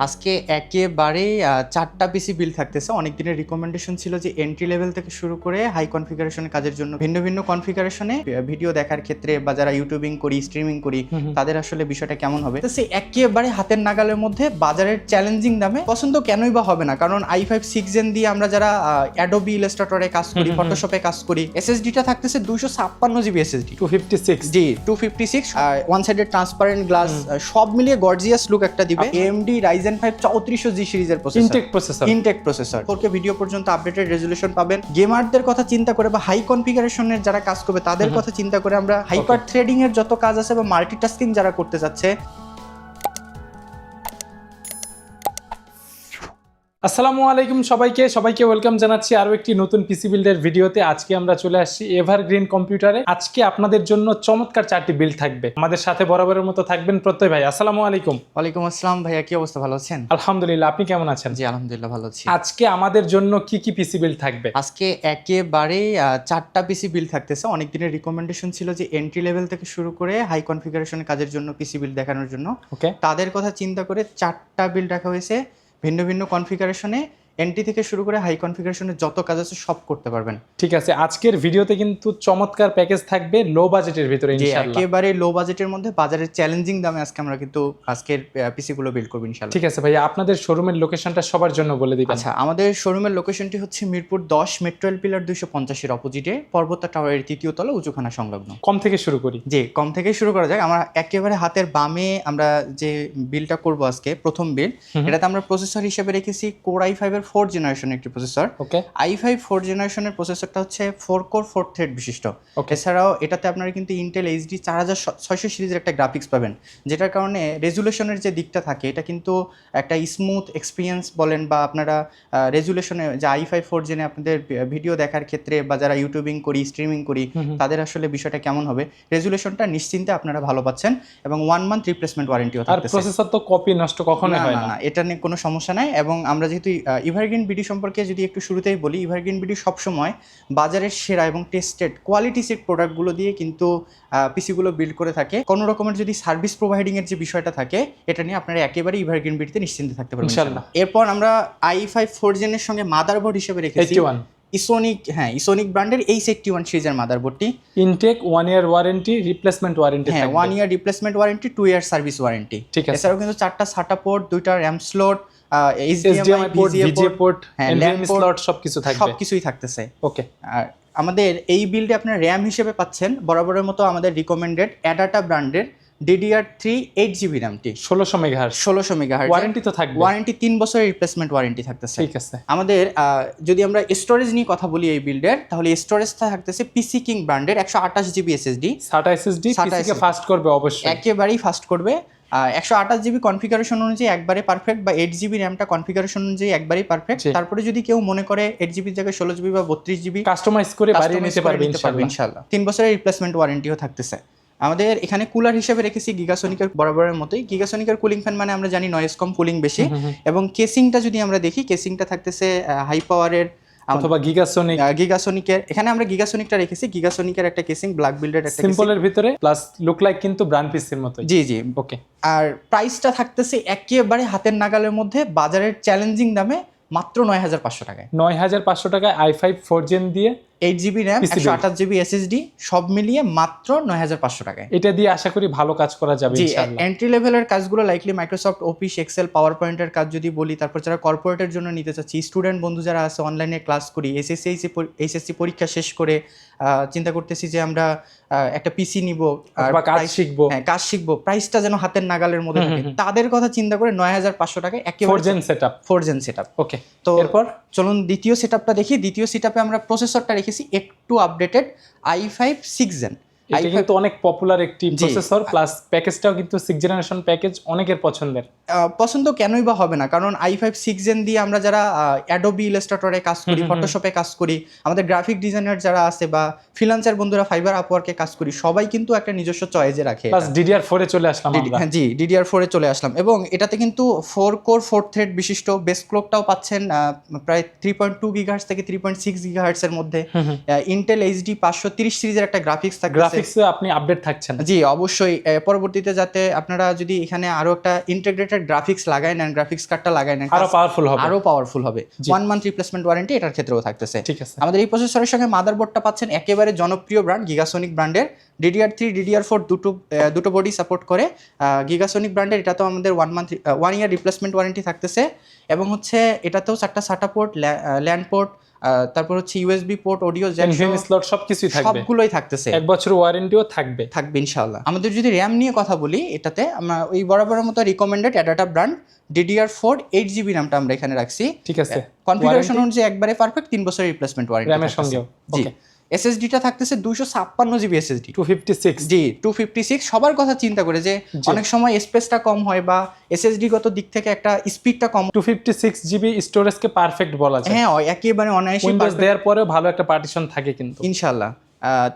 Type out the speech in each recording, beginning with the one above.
আজকে একেবারে চারটা পিসি বিল থাকতেছে। অনেক দিনের রিকমেন্ডেশন ছিল যে এন্ট্রি লেভেল থেকে শুরু করে হাই কনফিগারেশন কাজের জন্য। ভিন্ন ভিন্ন কনফিগারেশনে ভিডিও দেখার ক্ষেত্রে বা যারা ইউটিউবিং করি স্ট্রিমিং করি তাদের আসলে বিষয়টা কেমন হবে? তো সে একেবারে হাতের নাগালের মধ্যে বাজারের চ্যালেঞ্জিং দামে পছন্দ কেনই বা হবে না। কারণ আই ফাইভ সিক্স জেন দিয়ে আমরা যারা অ্যাডোবি ইলাস্ট্রেটরে কাজ করি ফটোশপে কাজ করি এসএসডিটা থাকতেছে দুইশো ছাপ্পান্ন GB SSD two fifty six G two fifty six one sided transparent glass সব মিলিয়ে গর্জিয়াস লুক একটা দিবে। এএমডি রাইজেন ফাইভ চৌত্রিশশো জি সিরিজের processor Intel processor Intel processor four K video পর্যন্ত আপডেটেড রেজুলেশন পাবেন। গেমারদের কথা চিন্তা করে বা হাই কনফিগারেশনের যারা কাজ করবে তাদের কথা চিন্তা করে আমরা হাইপার থ্রেডিং এর যত কাজ আছে বা মাল্টিটাস্কিং যারা করতে যাচ্ছে আসসালামু আলাইকুম সবাইকে। সবাইকে ওয়েলকাম জানাচ্ছি আরও একটি নতুন পিসি বিল্ডের ভিডিওতে। আজকে আমরা চলে আসছি এভারগ্রিন কম্পিউটারে আজকে আপনাদের জন্য চমৎকার চারটি বিল্ড থাকবে। আমাদের সাথে বরাবরের মতো থাকবেন প্রত্যয় ভাই। আসসালামু আলাইকুম। ওয়ালাইকুম আসসালাম ভাইয়া কি অবস্থা? ভালো আছেন? আলহামদুলিল্লাহ আপনি কেমন আছেন? জি আলহামদুলিল্লাহ ভালো আছি। আজকে আমাদের জন্য কি কি পিসি বিল্ড থাকবে? আজকে একেবারে চারটা পিসি বিল থাকতেছে। অনেক দিনের রিকমেন্ডেশন ছিল যে এন্ট্রি লেভেল থেকে শুরু করে হাই কনফিগারেশনের কাজের জন্য পিসি বিল দেখানোর জন্য। ওকে তাদের কথা চিন্তা করে চারটা বিল রাখা হয়েছে। ভিন্ন ভিন্ন কনফিগারেশনে এন্ট্রি থেকে শুরু করে হাই কনফিগারেশনের যত কাজ আছে সব করতে পারবেন। ঠিক আছে আজকের ভিডিওতে কিন্তু চমৎকার প্যাকেজ থাকবে লো বাজেটের ভিতরে ইনশাআল্লাহ। একেবারে লো বাজেটের মধ্যে বাজারের চ্যালেঞ্জিং দামে আজকে আমরা কিন্তু আজকের পিসি গুলো বিল্ড করব ইনশাল্লাহ ঠিক আছে ভাইয়া আপনাদের শোরুমের লোকেশনটা সবার জন্য বলে দিবেন। আচ্ছা আমাদের শোরুমের লোকেশনটি হচ্ছে মিরপুর দশ মেট্রোয়েল পিলার দুইশো পঞ্চাশের অপোজিটে পর্বতা টাওয়ারের তৃতীয় তলা উঁচুখানা সংলগ্ন। কম থেকে শুরু করি। জি কম থেকে শুরু করা যাক। আমরা একেবারে হাতের বামে আমরা যে বিলটা করব আজকে প্রথম বিল এটাতে আমরা প্রসেসর হিসেবে রেখেছি কোর আই ফাইভের ফোর জেনারেশনের একটি processor okay I five four জেনারেশনের প্রসেসরটা হচ্ছে ফোর কোর ফোর থ্রেড বিশিষ্ট. এছাড়াও এটাতে আপনারা কিন্তু ইন্টেল এইচডি চার হাজার ছয়শো সিরিজের একটা গ্রাফিক্স পাবেন যেটার কারণে রেজুলেশনের যে দিকটা থাকে এটা কিন্তু একটা স্মুথ এক্সপিরিয়েন্স বলেন বা আপনারা রেজুলেশনে যে আই ফাইভ ফোর জেনে আপনাদের ভিডিও দেখার ক্ষেত্রে বা যারা ইউটিউবিং করি স্ট্রিমিং করি তাদের আসলে বিষয়টা কেমন হবে? রেজুলেশনটা নিশ্চিন্তে আপনারা ভালো পাচ্ছেন এবং ওয়ান মান্থ রিপ্লেসমেন্ট ওয়ারেন্টিও আর থাকতেছে। প্রসেসর তো কপি নষ্ট কখনোই না, হয় না, এটা নিয়ে কোনো সমস্যা নাই এবং আমরা যেহেতু ইভারগ্রিন বিডি সম্পর্কে যদি একটু শুরুতেই বলি ইভারগ্রিন বিডি সবসময় বাজারের সেরা এবং টেস্টেড কোয়ালিটি সেট প্রোডাক্টগুলো দিয়ে কিন্তু পিসিগুলো বিল্ড করে থাকে কোনো রকমের যদি সার্ভিস প্রোভাইডিং এর যে বিষয়টা থাকে এটা নিয়ে আপনারা একেবারে ইভারগ্রিন বিডিতে নিশ্চিন্তে থাকতে পারবেন। ইনশাল্লাহ। এরপর আমরা আই ফাইভ ফোর জেনের সঙ্গে মাদারবোর্ড হিসেবে রেখেছি ইসোনিক হ্যাঁ ইসোনিক ব্র্যান্ডের এই সেটটি ওয়ান সিরিজের মাদারবোর্ডটি Intel one year warranty replacement warranty হ্যাঁ one year replacement warranty two year service warranty ঠিক আছে। এছাড়াও কিন্তু চারটা সাটা পোর্ট দুইটা RAM slot HDMI port VGA port port, slot সবকিছু থাকবে। সবকিছুই থাকতেছে। ওকে আর আমাদের এই বিল্ডে আপনার র্যাম হিসেবে পাচ্ছেন বরাবরের মতো আমাদের রিকমেন্ডেড অ্যাডাটা ব্র্যান্ডের ডিডিআর থ্রি এইট জিবি র্যামটি ষোলোশো মেগাহার্স ষোলোশো মেগা ওয়ারেন্টি তো থাকবে। ওয়ারেন্টি তিন বছরের রিপ্লেসমেন্ট ওয়ারেন্টি থাকতেছে। ঠিক আছে। আমাদের যদি আমরা স্টোরেজ নিয়ে কথা বলি এই বিল্ডের তাহলে স্টোরেজটা থাকতেছে পিসি কিং ব্র্যান্ডের একশো আঠাশ জিবি এসএসডি সাটা এসএসডি পিসিকে ফাস্ট করবে অবশ্যই। একেবারেই ফাস্ট করবে। একশো আঠাশ জিবি কনফিগারেশন অনুযায়ী একবারে পারফেক্ট বা এইট জিবি র্যামটা কনফিগারেশন অনুযায়ী একবারেই পারফেক্ট তারপরে যদি কেউ মনে করে এইট জিবির জায়গায় ষোলো জিবি বা বত্রিশ জিবি কাস্টমাইজ করে বাড়িয়ে নিতে পারবে ইনশাআল্লাহ। ইনশাল্লাহ তিন বছরের রিপ্লেসমেন্ট ওয়ারেন্টিও থাকতেছে। আমাদের এখানে কুলার হিসেবে রেখেছি গিগাসনিকের বরাবরের মতোই। গিগাসনিকের কুলিং ফ্যান মানে আমরা জানি নয়েজ কম কুলিং বেশি। এবং কেসিংটা যদি আমরা দেখি কেসিংটা থাকতেছে হাই পাওয়ারের অথবা গিগাসোনিক গিগাসনিকের এখানে আমরা গিগাসনিকটা রেখেছি। গিগাসনিকের একটা কেসিং ব্ল্যাক বিল্ডের একটা। সিম্পলের ভিতরে প্লাস লুক লাইক কিন্তু ব্র্যান্ড পিসির মতোই। জি জি। ওকে আর প্রাইসটা থাকতেছে একেবারে হাতের নাগালের মধ্যে বাজারের চ্যালেঞ্জিং দামে মাত্র নয় হাজার পাঁচশো টাকায়। নয় হাজার পাঁচশো টাকায় আই ফাইভ ফোর জেন দিয়ে এইট জিবি র্যাম একশো আঠাশ জিবি এসএসডি সব মিলিয়ে মাত্র নয় হাজার পাঁচশো টাকায়। এটা দিয়ে আশা করি ভালো কাজ করা যাবে জি এন্ট্রি লেভেলের কাজগুলো likely Microsoft office excel power পয়েন্টের কাজ যদি বলি তারপর যারা কর্পোরেটের জন্য নিতে চাচ্ছি স্টুডেন্ট বন্ধু যারা আছে অনলাইনে ক্লাস করি এসএসসি এইচএসসি পরীক্ষা শেষ করে আহ, চিন্তা করতেছি যে আমরা একটা পিসি নিব আর কাজ শিখব। হ্যাঁ কাজ শিখব। প্রাইসটা যেন হাতের নাগালের মধ্যে থাকে। তাদের কথা চিন্তা করে নয় হাজার পাঁচশো টাকায় ফোর একেবারে gen set up four gen set okay তো এরপর? চলুন দ্বিতীয় সেটআপটা দেখি। দ্বিতীয় সেটআপে আমরা প্রসেসরটা রেখেছি একটু updated I five six gen এটা কিন্তু অনেক পপুলার একটি প্রসেসর প্লাস প্যাকেজটাও কিন্তু সিক্স জেনারেশন প্যাকেজ অনেকের পছন্দের। পছন্দ কেনই বা হবে না? কারণ আই ফাইভ সিক্স জেন দিয়ে আমরা যারা অ্যাডোবি ইলাস্ট্রেটরে কাজ করি ফটোশপে কাজ করি আমাদের গ্রাফিক ডিজাইনার যারা আছে বা ফ্রিলান্সার বন্ধুরা ফাইবার আপওয়ার্কে কাজ করি সবাই কিন্তু একটা নিজস্ব চয়েজে রাখে প্লাস ডিডিআর ফোরে চলে আসলাম হ্যাঁ, জি ডিডিআর ফোরে চলে আসলাম। এবং এটাতে কিন্তু ফোর কোর ফোর থ্রেড বিশিষ্ট বেস ক্লকটাও পাচ্ছেন প্রায় থ্রি পয়েন্ট টু গিগাহার্স থেকে থ্রি পয়েন্ট সিক্স গিগাহার্সের মধ্যে। ইন্টেল এইচডি পাঁচশো তিরিশ সিরিজের একটা গ্রাফিক্স থাকবে। গ্রাফিক্সে আপনি আপডেট থাকছেন। জি অবশ্যই। পরবর্তীতে যাতে আপনারা যদি এখানে আরও একটা ইন্টিগ্রেটেড গ্রাফিক্স লাগাই নেন গ্রাফিক্স কার্ডটা লাগাই নেন আরও পাওয়ারফুল হবে। আরও পাওয়ারফুল হবে। ওয়ান মান্থ রিপ্লেসমেন্ট ওয়ারেন্টি এটার ক্ষেত্রেও থাকতেছে। ঠিক আছে। আমাদের এই প্রসেসরের সঙ্গে মাদারবোর্ডটা পাচ্ছেন একেবারে জনপ্রিয় ব্র্যান্ড গিগাসোনিক ব্র্যান্ডের ডিডিআর থ্রি ডিডিআর ফোর দুটো দুটো বডি সাপোর্ট করে গিগাসোনিক ব্র্যান্ডের এটাতেও আমাদের one month one year replacement warranty থাকতেছে। এবং হচ্ছে এটাতেও চারটা সাটা পোর্ট ল্যান্ড পোর্ট তারপর হচ্ছে USB port audio NVM slot সবকিছুই থাকবে। সবগুলোই থাকতেছে। এক বছর ওয়ারেন্টিও থাকবে। থাকবে ইনশাআল্লাহ। আমাদের যদি র্যাম নিয়ে কথা বলি এটাতে আমরা ওই বরাবর মতো recommended ADATA brand DDR four eight GB র্যামটা আমরা এখানে রাখছি। ঠিক আছে। কনফিগারেশন অনুযায়ী একবারে পারফেক্ট তিন বছরের রিপ্লেসমেন্ট ওয়ারেন্টি র্যামের সঙ্গে জি। ওকে এসএসডিটা থাকতেছে দুইশো ছাপ্পান্ন GB SSD two fifty six G two fifty six সবার কথা চিন্তা করে যে অনেক সময় স্পেসটা কম হয় বা এসএসডি গত দিক থেকে একটা স্পিডটা কম টু ফিফটি সিক্স জিবি স্টোরেজকে পারফেক্ট বলা যায়। হ্যাঁ একেবারে অনায়াসে দেওয়ার পরেও ভালো একটা পার্টিশন থাকে কিন্তু। ইনশাল্লাহ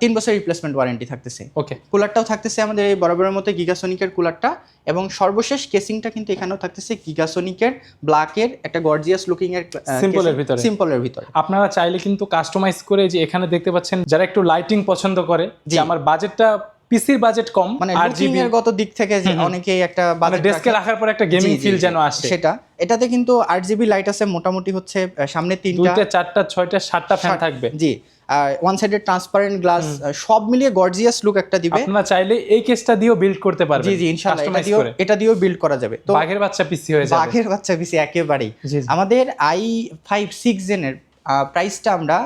তিন বছর রিপ্লেসমেন্ট ওয়ারেন্টি থাকতেছে। ওকে কুলারটাও থাকতেছে আমাদের এই বরাবরের মতো গিগাসোনিকের কুলারটা এবং সর্বশেষ কেসিংটা কিন্তু এখানেও থাকতেছে গিগাসোনিকের ব্ল্যাকের একটা গর্জিয়াস লুকিং এর এর ভিতরে। সিম্পলের ভিতরে। আপনারা চাইলে কিন্তু কাস্টমাইজ করে যে এখানে দেখতে পাচ্ছেন যারা একটু লাইটিং পছন্দ করে যে আমার বাজেটটা পিসির বাজেট কম মানে আর লুকিং জিবি এর গত দিক থেকে যে অনেকেই একটা মানে budget ডেস্কে রাখার পর একটা গেমিং ফিল যেন আসে। সেটা। এটাতে কিন্তু আট জিবি লাইট আছে মোটামুটি হচ্ছে সামনে তিনটা। দুইটা চারটা ছয়টা সাতটা ফ্যান থাকবে। জি। ওয়ান সাইডেড ট্রান্সপারেন্ট গ্লাস সব মিলিয়ে গর্জিয়াস লুক একটা দিবে। আপনারা চাইলে এই কেসটা দিয়েও বিল্ড করতে পারবেন জি জি ইনশাআল্লাহ এটা দিয়েও এটা দিয়েও বিল্ড করা যাবে। তো বাঘের বাচ্চা পিসি হয়ে যাবে। বাঘের বাচ্চা পিসি একেবারেই। আমাদের আই ফাইভ সিক্স জেনের প্রাইসটা আমরা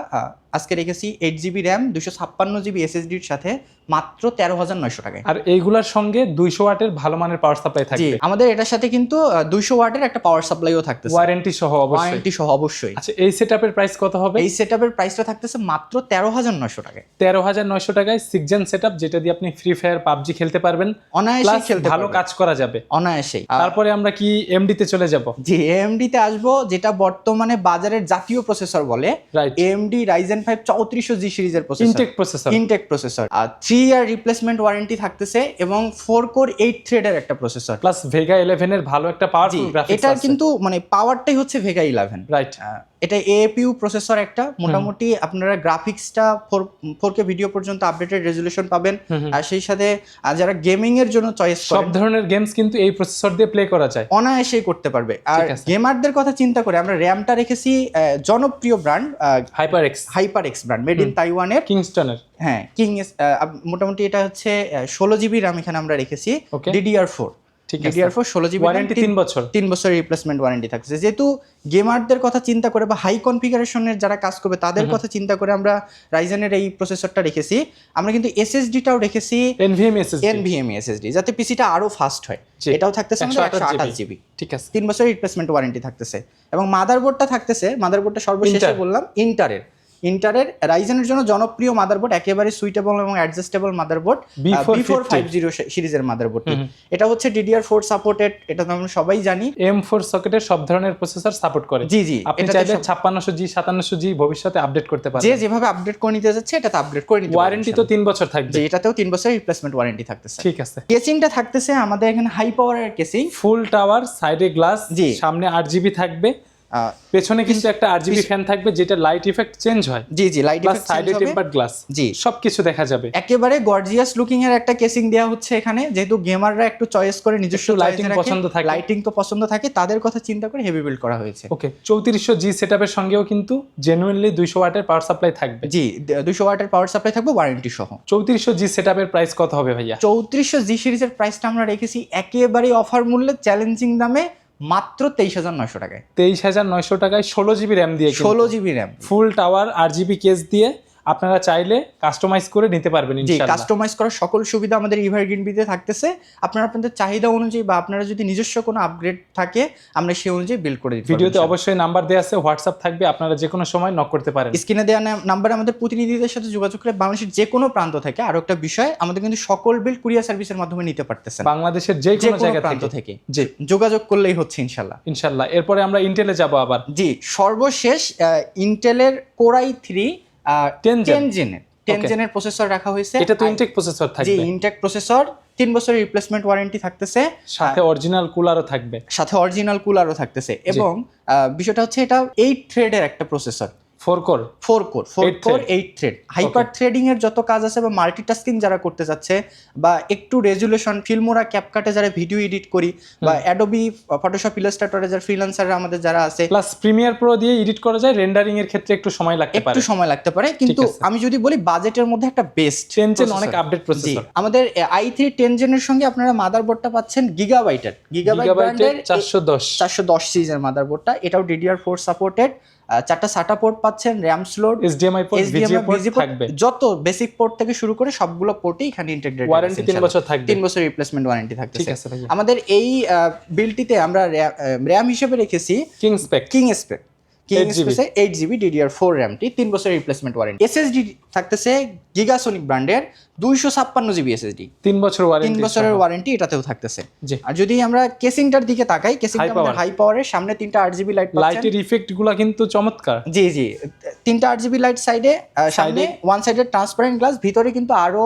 আজকে রেখেছি এইট জিবি র্যাম দুশো ছাপ্পান্ন জিবি এসএসডির সাথে মাত্র তেরো হাজার নয়শো টাকায়। আর এইগুলার সঙ্গে দুইশো ওয়াটের ভালো মানের পাওয়ার সাপ্লাই জি থাকবে। আমাদের এটার সাথে কিন্তু দুইশো ওয়াটের একটা পাওয়ার সাপ্লাইও থাকতেছে। ওয়ারেন্টি সহ অবশ্যই। ওয়ারেন্টি সহ অবশ্যই। আচ্ছা এই সেটআপের প্রাইস কত হবে? এই সেটআপের প্রাইসটা থাকতেছে মাত্র তেরো হাজার নয়শো টাকায়। তেরো হাজার নয়শো টাকায় সিক্স জেন সেটআপ যেটা দিয়ে আপনি ফ্রি ফায়ার পাবজি খেলতে পারবেন। অনায়াসে খেলতে ভালো কাজ করা যাবে। অনায়াসেই। তারপরে আমরা কি এমডি তে চলে যাব? জি এমডি তে আসব যেটা বর্তমানে বাজারের জাতীয় প্রসেসর বলে। এমডি রাইজেন ফাইভ চৌত্রিশশো জি সিরিজের processor Intel processor Intel processor আর থ্রি ইয়ার রিপ্লেসমেন্ট ওয়ারেন্টি থাকতেছে এবং ফোর কোর এইট থ্রেডের একটা প্রসেসর প্লাস ভেগা ইলেভেন এর ভালো একটা পাওয়ার এটা কিন্তু মানে পাওয়ারটাই হচ্ছে ভেগা ইলেভেন রাইট এটা এএপিউ প্রসেসর একটা। মোটামুটি আপনারা গ্রাফিক্সটা ফোর ফোর কে ভিডিও পর্যন্ত আপডেটেড রেজুলেশন পাবেন। আর সেই সাথে যারা গেমিং এর জন্য চয়েস সব ধরনের গেমস কিন্তু এই প্রসেসর দিয়ে প্লে করা যায়। অনায়াসেই করতে পারবে। আর। গেমারদের কথা চিন্তা করে আমরা র্যামটা রেখেছি জনপ্রিয় brand HyperX HyperX brand made in তাইওয়ানের কিংস্টনের হ্যাঁ কিং মোটামুটি এটা হচ্ছে ষোলো জিবি র্যাম এখানে আমরা রেখেছি. ডিডিআর ফোর ডিডিআর ফোর ষোলো জিবি ওয়ারেন্টি তিন বছর। তিন বছরের রিপ্লেসমেন্ট ওয়ারেন্টি থাকছে। যেহেতু গেমারদের কথা চিন্তা করে বা হাই কনফিগারেশনের যারা কাজ করবে তাদের কথা চিন্তা করে আমরা রাইজেনের এই প্রসেসরটা রেখেছি। আমরা কিন্তু এসএসডিটাও রেখেছি এনভিএম এসএসডি এনভিএমই এসএসডি যাতে পিসিটা আরও ফাস্ট হয়। এটাও থাকতেছে আমাদের একশো আঠাশ জিবি ঠিক আছে। তিন বছরের রিপ্লেসমেন্ট ওয়ারেন্টি থাকতেছে। এবং মাদারবোর্ডটা থাকতেছে মাদারবোর্ডটা সর্বশেষে বললাম ইন্টারের ইন্টারের রাইজেনের জন্য জনপ্রিয় মাদারবোর্ড একেবারে সুইটেবল এবং adjustable motherboard B450 B four five zero সিরিজের মাদারবোর্ড এটা হচ্ছে ডিডিআর ফোর সাপোর্টেড এটা তো আমরা সবাই জানি। এম ফোর সকেটের সব ধরনের প্রসেসর সাপোর্ট করে। জি জি। আপনি চাইলে ছাপ্পান্নশো জি সাতান্নশো জি ভবিষ্যতে আপডেট করতে পারেন যে যেভাবে আপডেট করে নিতে যাচ্ছে এটাতে আপডেট করে নিতে ওয়ারেন্টি তো তিন বছর থাকবে। এটাতেও তিন বছর রিপ্লেসমেন্ট ওয়ারেন্টি থাকতেছে। ঠিক আছে। কেসিংটা থাকতেছে আমাদের এখানে হাই পাওয়ারের কেসিং ফুল টাওয়ার সাইডে গ্লাস জি। সামনে আট জিবি থাকবে। পেছনে কিন্তু একটা আট জিবি ফ্যান থাকবে যেটা লাইট ইফেক্ট চেঞ্জ হয়। জি জি লাইট প্লাস সাইডে টেম্পার্ড গ্লাস জি। সবকিছু দেখা যাবে। একেবারে গর্জিয়াস লুকিং এর একটা কেসিং দেওয়া হচ্ছে এখানে। যেহেতু গেমাররা একটু চয়েস করে নিজস্ব lighting পছন্দ থাকে। লাইটিং তো পছন্দ থাকে তাদের কথা চিন্তা করে হেভি বিল্ড করা হয়েছে। ওকে চৌত্রিশশো জি সেটআপের সঙ্গেও কিন্তু জেনুইনলি দুইশো ওয়াটের পাওয়ার সাপ্লাই থাকবে। জি দুশো ওয়াটের পাওয়ার সাপ্লাই থাকবে ওয়ারেন্টি সহ। চৌত্রিশশো জি সেটআপের প্রাইস কত হবে ভাইয়া? চৌত্রিশশো জি সিরিজের প্রাইসটা আমরা রেখেছি একেবারে অফার মূল্যে চ্যালেঞ্জিং দামে মাত্র তেইশ হাজার নয়শো টাকায়। তেইশ হাজার নয়শো টাকায় ষোলো জিবি র্যাম দিয়ে ষোলো জিবি র্যাম। ফুল টাওয়ার আর জিবি কেস দিয়ে আপনারা চাইলে কাস্টমাইজ করে নিতে পারবেন জি কাস্টমাইজ করার সকল সুবিধা আমাদের ইভারগ্রিন বিতে থাকতেছে। আপনারা আপনাদের চাহিদা অনুযায়ী বা আপনারা যদি নিজস্ব কোনো আপগ্রেড থাকে আমরা সেই অনুযায়ী বিল করে দিই ভিডিওতে অবশ্যই নাম্বার দেওয়া আছে হোয়াটসঅ্যাপ থাকবে আপনারা যে কোনো সময় নক করতে পারেন। স্ক্রিনে দেওয়া নাম্বারে আমাদের প্রতিনিধিদের সাথে যোগাযোগ করে বাংলাদেশের যে কোনো প্রান্ত থেকে আরও একটা বিষয় আমাদের কিন্তু সকল বিল কুরিয়ার সার্ভিসের মাধ্যমে নিতে পারতেছেন। বাংলাদেশের যে কোনো জায়গা প্রান্ত থেকে। থেকে। জি। যোগাযোগ করলেই হচ্ছে ইনশাল্লাহ ইনশাল্লাহ এরপরে আমরা ইন্টেলে যাব আবার। জি সর্বশেষ ইন্টেলের কোরাই থ্রি 10 টেনজেনের টেন জেনের টেন প্রসেসর রাখা হয়েছে। এটা তো ইনটেক প্রসেসর জি ইনটেক প্রসেসর তিন বছরের রিপ্লেসমেন্ট ওয়ারেন্টি থাকতেছে। সাথে অরিজিনাল কুলারও থাকবে। সাথে অরিজিনাল কুলারও থাকতেছে। এবং বিষয়টা হচ্ছে এটা এইট থ্রেডের একটা processor four core four core four core eight thread hyper threading এর যত কাজ আছে বা মাল্টিটাস্কিং যারা করতে যাচ্ছে বা একটু রেজুলেশন ফিল্মোরা ক্যাপকাটে যারা ভিডিও এডিট করি বা অ্যাডোবি ফটোশপ ইলাস্ট্রেটরে যারা ফ্রিল্যান্সার আমাদের যারা আছে প্লাস প্রিমিয়ার প্রো দিয়ে এডিট করা যায় রেন্ডারিং এর ক্ষেত্রে একটু সময় লাগতে পারে। একটু সময় লাগতে পারে কিন্তু আমি যদি বলি বাজেটের মধ্যে একটা বেস্ট টেনশন অনেক আপডেট প্রসেসর আমাদের আই থ্রি টেন জেনের সঙ্গে আপনারা মাদারবোর্ডটা পাচ্ছেন গিগাবাইটের গিগাবাইট ব্র্যান্ডের চারশো দশ। চারশো দশ সিরিজের মাদারবোর্ডটা এটাও ডিডিআর ফোর সাপোর্টেড চারটা সাটা পোর্ট পাচ্ছেন RAM slot HDMI port VGA port থাকবে। যত বেসিক পোর্ট থেকে শুরু করে সবগুলো পোর্টই এখানে ইন্টিগ্রেটেড ওয়ারেন্টি তিন বছর থাকবে। তিন বছর রিপ্লেসমেন্ট ওয়ারেন্টি ঠিক আছে আমাদের এই বিলটিতে আমরা র্যাম হিসেবে রেখেছি King Spec King Spec King 8 স্পেসে এইট জিবি ডিডিআর ফোর র্যামটি তিন বছরের রিপ্লেসমেন্ট ওয়ারেন্টি এসএসডি থাকতেছে গিগাসোনিক ব্র্যান্ডের দুইশো ছাপ্পান্ন জিবি এসএসডি তিন বছর তিন বছরের ওয়ারেন্টি এটাতেও থাকতেছে। আর যদি আমরা কেসিংটার দিকে তাকাই কেসিংটা হাই পাওয়ারের সামনে তিনটা আট জিবি লাইট লাইটের ইফেক্টগুলা কিন্তু চমৎকার। জি জি। তিনটা আট জিবি লাইট সাইডে সামনে ওয়ান সাইডের ট্রান্সপারেন্ট গ্লাস ভিতরে কিন্তু আরও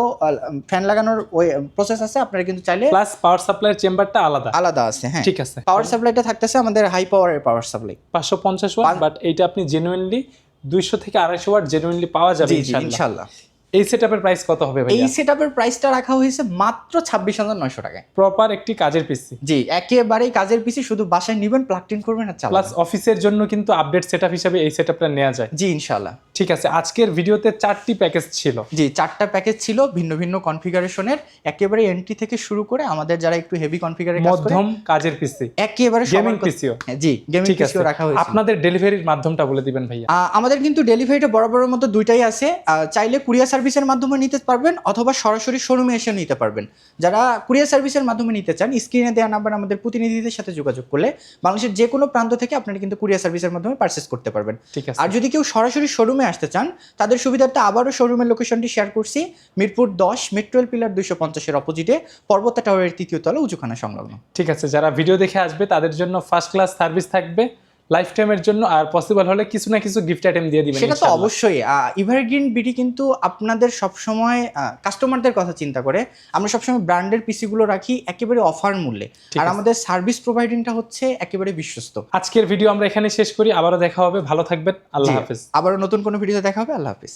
ফ্যান লাগানোর ওই প্রসেস আছে। আপনারা কিন্তু চাইলে প্লাস পাওয়ার সাপ্লাইয়ের চেম্বারটা আলাদা। আলাদা আছে হ্যাঁ। ঠিক আছে। পাওয়ার সাপ্লাইটা থাকতেছে আমাদের হাই পাওয়ারের পাওয়ার সাপ্লাই পাঁচশো পঞ্চাশ ওয়াট বাট এইটা আপনি জেনুইনলি দুইশো থেকে আড়াইশো ওয়াট জেনুইনলি পাওয়া যাবে। ইনশাল্লাহ। এই সেটআপের প্রাইস কত হবে এই ভাইয়া সেটআপের প্রাইসটা রাখা হয়েছে মাত্র ছাব্বিশ হাজার নয়শো টাকায়। প্রপার একটি কাজের পিসি জি একেবারেই কাজের পিসি শুধু বাসায় নিবেন প্লাগ ইন করবেন আর প্লাস অফিসের জন্য কিন্তু আপডেট সেটআপ হিসেবে এই সেটআপটা নেওয়া যায়। জি ইনশাল্লাহ ঠিক আছে আজকের ভিডিওতে চারটি প্যাকেজ ছিল। জি চারটা প্যাকেজ ছিল ভিন্ন ভিন্ন কনফিগারেশনের। একেবারে এন্ট্রি থেকে শুরু করে আমাদের যারা একটু হেভি কনফিগারের মধ্যম কাজের পিসি একেবারে গেমিং পিসিও জি গেমিং পিসিও রাখা হয়েছে। আপনাদের ডেলিভারির মাধ্যমটা বলে দিবেন ভাইয়া। আমাদের কিন্তু ডেলিভারিটা বরাবরের মতো দুইটাই আছে। চাইলে কুরিয়ার সার্ভিসের মাধ্যমে নিতে পারবেন অথবা সরাসরি শোরুমে এসে নিতে পারবেন। যারা কুরিয়ার সার্ভিসের মাধ্যমে নিতে চান স্ক্রিনে দেওয়া নাম্বার আমাদের প্রতিনিধিদের সাথে যোগাযোগ করলে বাংলাদেশের যে কোনো প্রান্ত থেকে আপনারা কিন্তু কুরিয়ার সার্ভিসের মাধ্যমে পারচেস করতে পারবেন। ঠিক আছে। আর যদি কেউ সরাসরি শোরুমে আসতে চান, তাদের সুবিধার্থে আবারও শোরুমের লোকেশনটি শেয়ার করছি। মিরপুর দশ মেট্রোয়েল পিলার দুশো পঞ্চাশের অপোজিটে পর্বতা টাওয়ারের তৃতীয় তলা উঁচুখানা সংলগ্ন। ঠিক আছে, যারা ভিডিও দেখে আসবে, তাদের জন্য ফার্স্ট ক্লাস সার্ভিস থাকবে। লাইফ টাইমের জন্য আর পসিবল হলে কিছু না কিছু গিফট আইটেম দিয়ে দিবেন সেটা তো অবশ্যই। ইভারগ্রিন বিডি কিন্তু আপনাদের সবসময় কাস্টমারদের কথা চিন্তা করে। আমরা সবসময় ব্র্যান্ডের পিসিগুলো রাখি একেবারে অফার মূল্যে। আর আমাদের সার্ভিস প্রোভাইডিংটা হচ্ছে একেবারে বিশ্বস্ত। আজকের ভিডিও আমরা এখানে শেষ করি। আবারও দেখা হবে। ভালো থাকবেন। আল্লাহ হাফিজ। আবারও নতুন কোনো ভিডিওতে দেখা হবে। আল্লাহ হাফিজ।